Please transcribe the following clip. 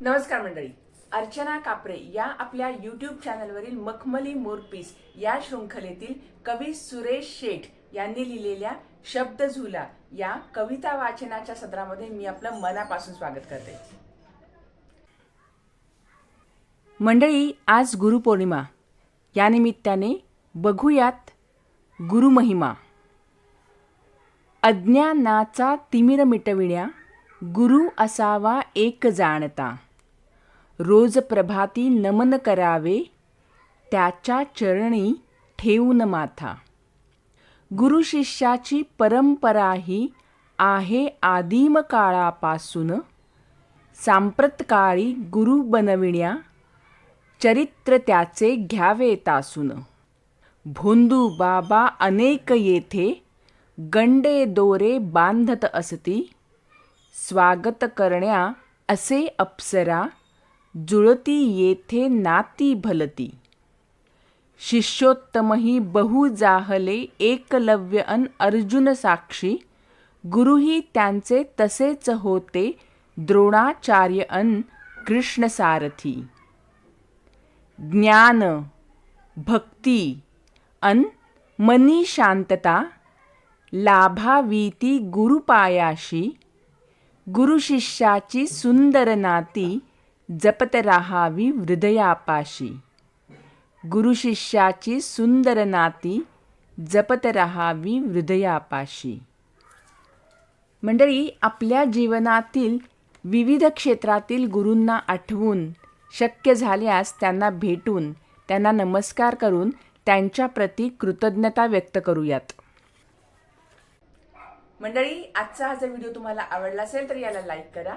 नमस्कार मंडळी. अर्चना कापरे या आपल्या यूट्यूब चॅनलवरील मखमली मोरपीस या शृंखलेतील कवी सुरेश शेठ यांनी लिहिलेल्या शब्द झुला या कविता वाचनाच्या सत्रामध्ये मी आपलं मनापासून स्वागत करते. मंडळी आज गुरुपौर्णिमा. या निमित्ताने बघूयात गुरुमहिमा. अज्ञानाचा तिमिर मिटविण्या गुरु असावा एक जाणता. रोज प्रभाती नमन करावे त्याच्या चरणी ठेवून माथा. गुरु शिष्याची परंपरा ही आहे आदिम काळापासून. सांप्रतकाळी गुरु बनविण्या चरित्र त्याचे घ्यावे तासून. भोंदू बाबा अनेक येथे गंडे दोरे बांधत असती स्वागत करण्या असे अप्सरा जुळती येथे नाती भलती. शिष्योत्तमही बहु जाहले एकलव्य अन अर्जुन साक्षी. गुरुही त्यांचे तसेच होते द्रोणाचार्य अन कृष्णसारथी. ज्ञान भक्ती अन मनी शांतता लाभावीती गुरुपायाशी. गुरुशिष्याची सुंदर नाती जपत राहावी हृदयापाशी गुरुशिष्याची सुंदर नाती जपत राहावी हृदयापाशी मंडळी आपल्या जीवनातील विविध क्षेत्रातील गुरूंना आठवून शक्य झाल्यास त्यांना भेटून त्यांना नमस्कार करून त्यांच्याप्रती कृतज्ञता व्यक्त करूयात मंडळी आजचा हा जर व्हिडिओ तुम्हाला आवडला असेल तर याला लाईक करा.